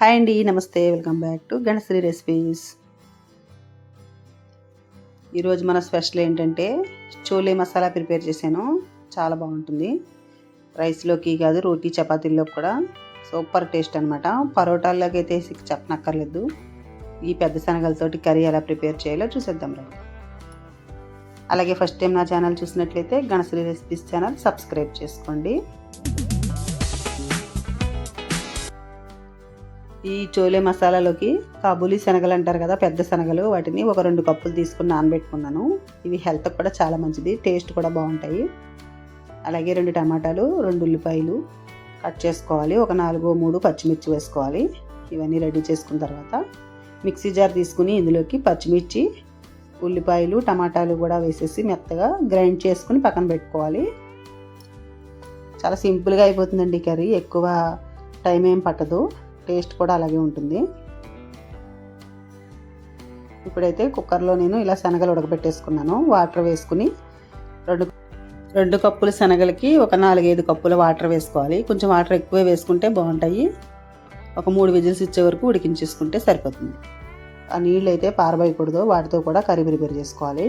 Hi అండి నమస్తే welcome back to Ganasri recipes. ఈరోజు మన స్పెషల్ ఏంటంటే చోలే మసాలా ప్రిపేర్ చేశాను. చాలా బాగుంటుంది. రైస్లోకి కాదు రోటీ చపాతీల్లో కూడా సూపర్ టేస్ట్ అనమాట పరోటాల్లోకి అయితే చెప్పనక్కర్లేదు. ఈ పెద్ద శనగలతోటి కర్రీ ఎలా ప్రిపేర్ చేయాలో చూసేద్దాం రండి. అలాగే ఫస్ట్ టైం నా ఛానల్ చూసినట్లయితే గణశ్రీ రెసిపీస్ ఛానల్ సబ్స్క్రైబ్ చేసుకోండి. ఈ చోలే మసాలాలోకి కాబూలీ శనగలు అంటారు కదా పెద్ద శనగలు. వాటిని ఒక రెండు కప్పులు తీసుకుని నానబెట్టుకున్నాను. ఇవి హెల్త్కి కూడా చాలా మంచిది టేస్ట్ కూడా బాగుంటాయి. అలాగే రెండు టమాటాలు రెండు ఉల్లిపాయలు కట్ చేసుకోవాలి. ఒక నాలుగు మూడు పచ్చిమిర్చి వేసుకోవాలి. ఇవన్నీ రెడీ చేసుకున్న తర్వాత మిక్సీ జార్ తీసుకుని ఇందులోకి పచ్చిమిర్చి ఉల్లిపాయలు టమాటాలు కూడా వేసేసి మెత్తగా గ్రైండ్ చేసుకుని పక్కన పెట్టుకోవాలి. చాలా సింపుల్గా అయిపోతుందండి కర్రీ. ఎక్కువ టైం ఏం పట్టదు. టేస్ట్ కూడా అలాగే ఉంటుంది. ఇప్పుడైతే కుక్కర్లో నేను ఇలా శనగలు ఉడకబెట్టేసుకున్నాను. వాటర్ వేసుకుని రెండు రెండు కప్పుల శనగలకి ఒక నాలుగైదు కప్పుల వాటర్ వేసుకోవాలి. కొంచెం వాటర్ ఎక్కువ వేసుకుంటే బాగుంటాయి. ఒక మూడు విజిల్స్ ఇచ్చే వరకు ఉడికించేసుకుంటే సరిపోతుంది. ఆ నీళ్ళు అయితే పారబోయకూడదు. వాటితో కూడా కర్రీ ప్రిపేర్ చేసుకోవాలి.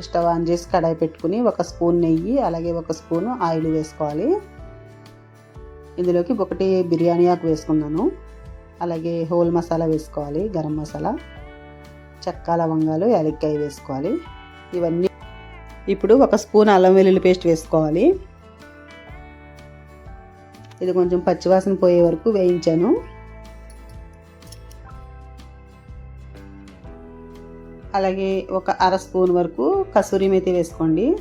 స్టవ్ ఆన్ చేసి కడాయి పెట్టుకుని ఒక స్పూన్ నెయ్యి అలాగే ఒక స్పూన్ ఆయిల్ వేసుకోవాలి. ఇందులోకి ఒకటి బిర్యానీ ఆకు వేసుకున్నాను. అలాగే హోల్ మసాలా వేసుకోవాలి గరం మసాలా చెక్క లవంగాలు యాలక్కాయ వేసుకోవాలి. ఇవన్నీ ఇప్పుడు ఒక స్పూన్ అల్లం వెల్లుల్లి పేస్ట్ వేసుకోవాలి. ఇది కొంచెం పచ్చివాసన పోయే వరకు వేయించాను. అలాగే ఒక అర స్పూన్ వరకు కసూరి మేతి వేసుకోండి.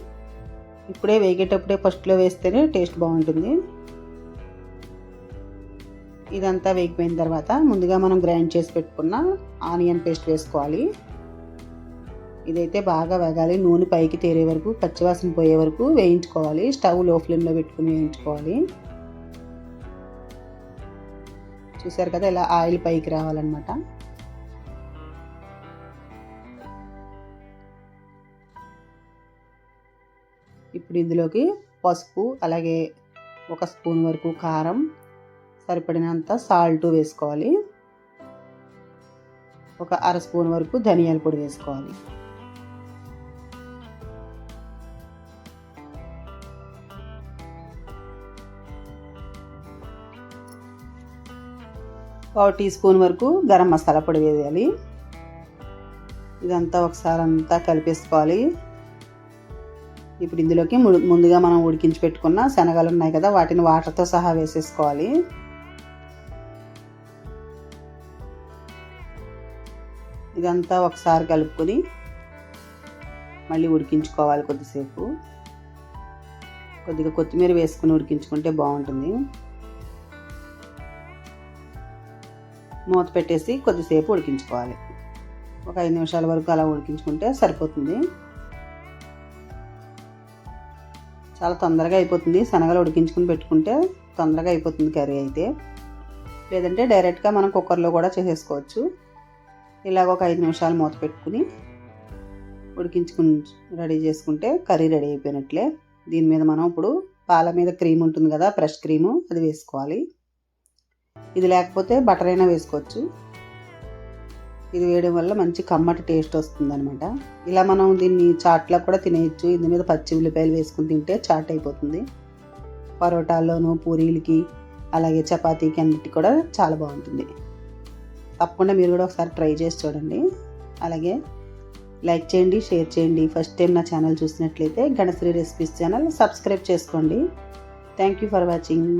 ఇప్పుడే వేగేటప్పుడే ఫస్ట్లో వేస్తేనే టేస్ట్ బాగుంటుంది. ఇదంతా వేగిపోయిన తర్వాత ముందుగా మనం గ్రైండ్ చేసి పెట్టుకున్న ఆనియన్ పేస్ట్ వేసుకోవాలి. ఇదైతే బాగా వేగాలి. నూనె పైకి తేరే వరకు పచ్చివాసన పోయే వరకు వేయించుకోవాలి. స్టవ్లో ఫ్లేమ్లో పెట్టుకుని వేయించుకోవాలి. చూసారు కదా ఇలా ఆయిల్ పైకి రావాలన్నమాట. ఇప్పుడు ఇందులోకి పసుపు అలాగే ఒక స్పూన్ వరకు కారం సరిపడినంత సాల్ట్ వేసుకోవాలి. ఒక అర స్పూన్ వరకు ధనియాల పొడి వేసుకోవాలి. పావు టీ స్పూన్ వరకు గరం మసాలా పొడి వేయాలి. ఇదంతా ఒకసారి అంతా కలిపేసుకోవాలి. ఇప్పుడు ఇందులోకి ముందుగా మనం ఉడికించి పెట్టుకున్న శనగలు ఉన్నాయి కదా వాటిని వాటర్తో సహా వేసేసుకోవాలి. ఇదంతా ఒకసారి కలుపుకొని మళ్ళీ ఉడికించుకోవాలి కొద్దిసేపు. కొద్దిగా కొత్తిమీర వేసుకుని ఉడికించుకుంటే బాగుంటుంది. మూత పెట్టేసి కొద్దిసేపు ఉడికించుకోవాలి. ఒక ఐదు నిమిషాల వరకు అలా ఉడికించుకుంటే సరిపోతుంది. చాలా తొందరగా అయిపోతుంది. శనగలు ఉడికించుకుని పెట్టుకుంటే తొందరగా అయిపోతుంది కర్రీ అయితే. లేదంటే డైరెక్ట్గా మనం కుక్కర్లో కూడా చేసేసుకోవచ్చు. ఇలాగ ఒక ఐదు నిమిషాలు మూత పెట్టుకుని ఉడికించుకుని రెడీ చేసుకుంటే కర్రీ రెడీ అయిపోయినట్లే. దీని మీద మనం ఇప్పుడు పాల మీద క్రీమ్ ఉంటుంది కదా ఫ్రెష్ క్రీము అది వేసుకోవాలి. ఇది లేకపోతే బటర్ అయినా వేసుకోవచ్చు. ఇది వేయడం వల్ల మంచి కమ్మటి టేస్ట్ వస్తుందనమాట ఇలా మనం దీన్ని చాట్లో కూడా తినేయచ్చు. ఇందు మీద పచ్చి ఉల్లిపాయలు వేసుకుని తింటే చాట్ అయిపోతుంది. పరోటాల్లోనూ పూరీలకి అలాగే చపాతీకి అన్నిటి కూడా చాలా బాగుంటుంది. తప్పకుండా మీరు కూడా ఒకసారి ట్రై చేసి చూడండి. అలాగే లైక్ చేయండి షేర్ చేయండి. ఫస్ట్ టైం నా ఛానల్ చూసినట్లయితే గణశ్రీ రెసిపీస్ ఛానల్ సబ్స్క్రైబ్ చేసుకోండి. Thank you for watching.